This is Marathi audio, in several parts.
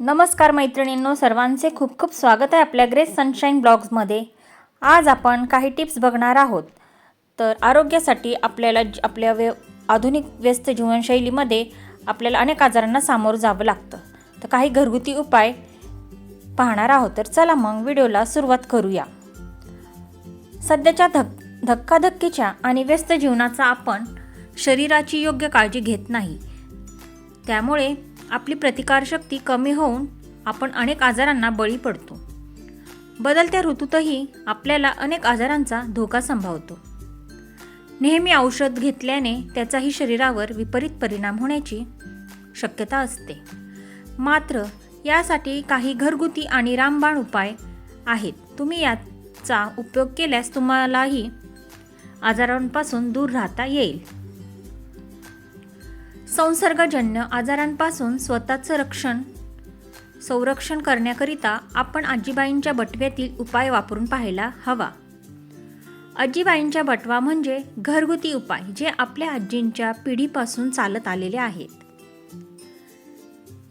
नमस्कार मैत्रिणींनो सर्वांचे खूप खूप स्वागत आहे आपल्या ग्रेस सनशाईन ब्लॉग्समध्ये आज आपण काही टिप्स बघणार आहोत. तर आरोग्यासाठी आपल्याला ज- आपल्या व्य आधुनिक व्यस्त जीवनशैलीमध्ये आपल्याला अनेक आजारांना सामोरं जावं लागतं. तर काही घरगुती उपाय पाहणार आहोत. तर चला मग व्हिडिओला सुरुवात करूया. सध्याच्या धक धक्काधक्कीच्या आणि व्यस्त जीवनाचा आपण शरीराची योग्य काळजी घेत नाही. त्यामुळे आपली प्रतिकारशक्ती कमी होऊन आपण अनेक आजारांना बळी पडतो. बदलत्या ऋतूतही आपल्याला अनेक आजारांचा धोका संभावतो. नेहमी औषध घेतल्याने त्याचाही शरीरावर विपरीत परिणाम होण्याची शक्यता असते. मात्र यासाठी काही घरगुती आणि रामबाण उपाय आहेत. तुम्ही याचा उपयोग केल्यास तुम्हालाही आजारांपासून दूर राहता येईल. संसर्गजन्य आजारांपासून स्वतःचं रक्षण संरक्षण करण्याकरिता आपण आजीबाईंच्या बटव्यातील उपाय वापरून पाहायला हवा. आजीबाईंच्या बटवा म्हणजे घरगुती उपाय जे आपल्या आजींच्या पिढीपासून चालत आलेले आहेत.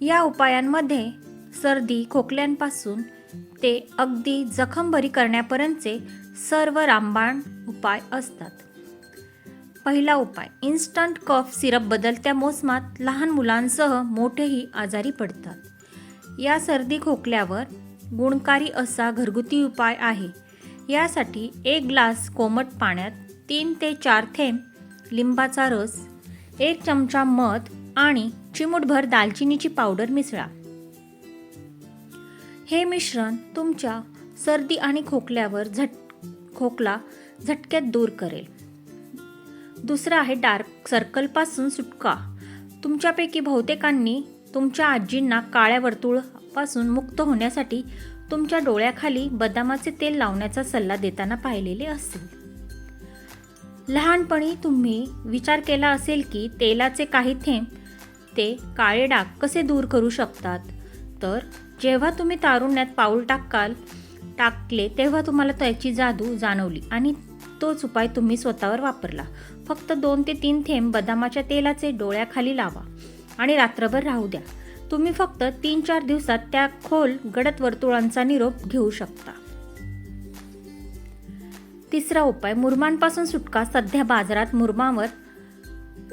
या उपायांमध्ये सर्दी खोकल्यांपासून ते अगदी जखम बरी करण्यापर्यंतचे सर्व रामबाण उपाय असतात. पहिला उपाय. इन्स्टंट कफ सिरप बदलत्या मोसमात लहान मुलांसह मोठेही आजारी पडतात. या सर्दी खोकल्यावर गुणकारी असा घरगुती उपाय आहे. यासाठी एक ग्लास कोमट पाण्यात तीन ते चार थेंब लिंबाचा रस एक चमचा मध आणि चिमूटभर दालचिनीची पावडर मिसळा. हे मिश्रण तुमच्या सर्दी आणि खोकल्यावर झट खोकला झटक्यात दूर करेल. दुसरं आहे डार्क सर्कलपासून सुटका. तुमच्यापैकी बहुतेकांनी तुमच्या आजींना काळ्या वर्तुळापासून मुक्त होण्यासाठी तुमच्या डोळ्याखाली बदामाचे तेल लावण्याचा सल्ला देताना पाहिलेले असेल. लहानपणी तुम्ही विचार केला असेल की तेलाचे काही थेंब ते काळे डाग कसे दूर करू शकतात? तर जेव्हा तुम्ही तारुण्यात पाऊल टाकाल टाकले तेव्हा तुम्हाला त्याची जादू जाणवली आणि तोच उपाय तुम्ही स्वतःवर वापरला. फक्त दोन ते तीन थेंब बदामाच्या तेलाचे डोळ्याखाली लावा आणि रात्रभर राहू द्या. तुम्ही फक्त तीन चार दिवसात त्या खोल गडद वर्तुळांचा निरोप घेऊ शकता. तिसरा उपाय मुरमांपासून सुटका. सध्या बाजारात मुरमावर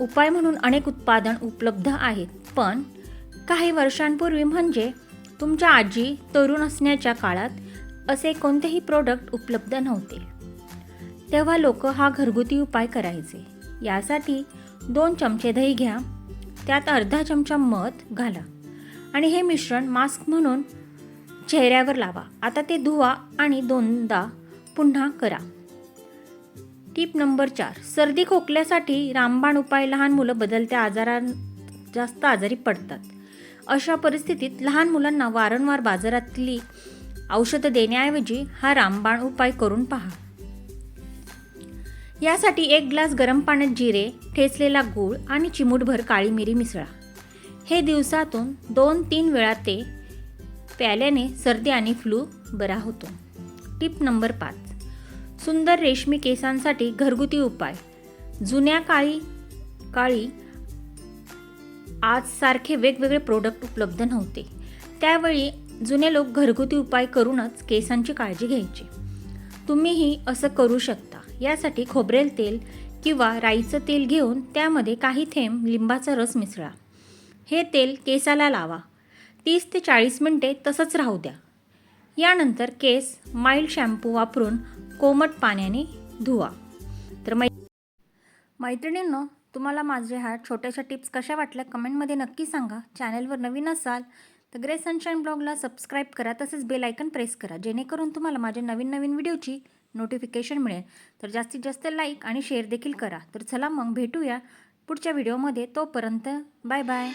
उपाय म्हणून अनेक उत्पादन उपलब्ध आहेत. पण काही वर्षांपूर्वी म्हणजे तुमच्या आजी तरुण असण्याच्या काळात असे कोणतेही प्रोडक्ट उपलब्ध नव्हते. तेव्हा लोक हा घरगुती उपाय करायचे. यासाठी दोन चमचे दही घ्या त्यात अर्धा चमचा मध घाला आणि हे मिश्रण मास्क म्हणून चेहऱ्यावर लावा. आता ते धुवा आणि दोनदा पुन्हा करा. टीप नंबर चार सर्दी खोकल्यासाठी रामबाण उपाय. लहान मुलं बदलत्या आजारां जास्त आजारी पडतात. अशा परिस्थितीत लहान मुलांना वारंवार बाजारातली औषधं देण्याऐवजी हा रामबाण उपाय करून पहा. यासाठी एक ग्लास गरम पाण्यात जिरे ठेचलेला गूळ आणि चिमूटभर काळी मिरी मिसळा. हे दिवसातून दोन तीन वेळा ते प्याल्याने सर्दी आणि फ्लू बरा होतो. टिप नंबर पाच. सुंदर रेशमी केसांसाठी घरगुती उपाय. जुन्या काळी काळी आजसारखे वेगवेगळे प्रोडक्ट उपलब्ध नव्हते. त्यावेळी जुने लोक घरगुती उपाय करूनच केसांची काळजी घ्यायचे. तुम्हीही असं करू शकता. यासाठी खोबरेल तेल किंवा राईचं तेल घेऊन त्यामध्ये काही थेंब लिंबाचा रस मिसळा. हे तेल केसाला लावा. तीस ते चाळीस मिनटे तसंच राहू द्या. यानंतर केस माइल्ड शॅम्पू वापरून कोमट पाण्याने धुवा. तर मै मैत्रिणींनो तुम्हाला माझ्या ह्या छोट्याशा टिप्स कशा वाटल्या कमेंटमध्ये नक्की सांगा. चॅनलवर नवीन असाल तर ग्रे सनशाईन ब्लॉगला सबस्क्राईब करा. तसेच बेल आयकन प्रेस करा. जेणेकरून तुम्हाला माझ्या नवीन नवीन व्हिडिओची नोटिफिकेशन मिळेल. तर जास्तीत जास्त लाईक आणि शेअर देखील करा. तर चला मग भेटूया पुढच्या व्हिडिओमध्ये तोपर्यंत बाय बाय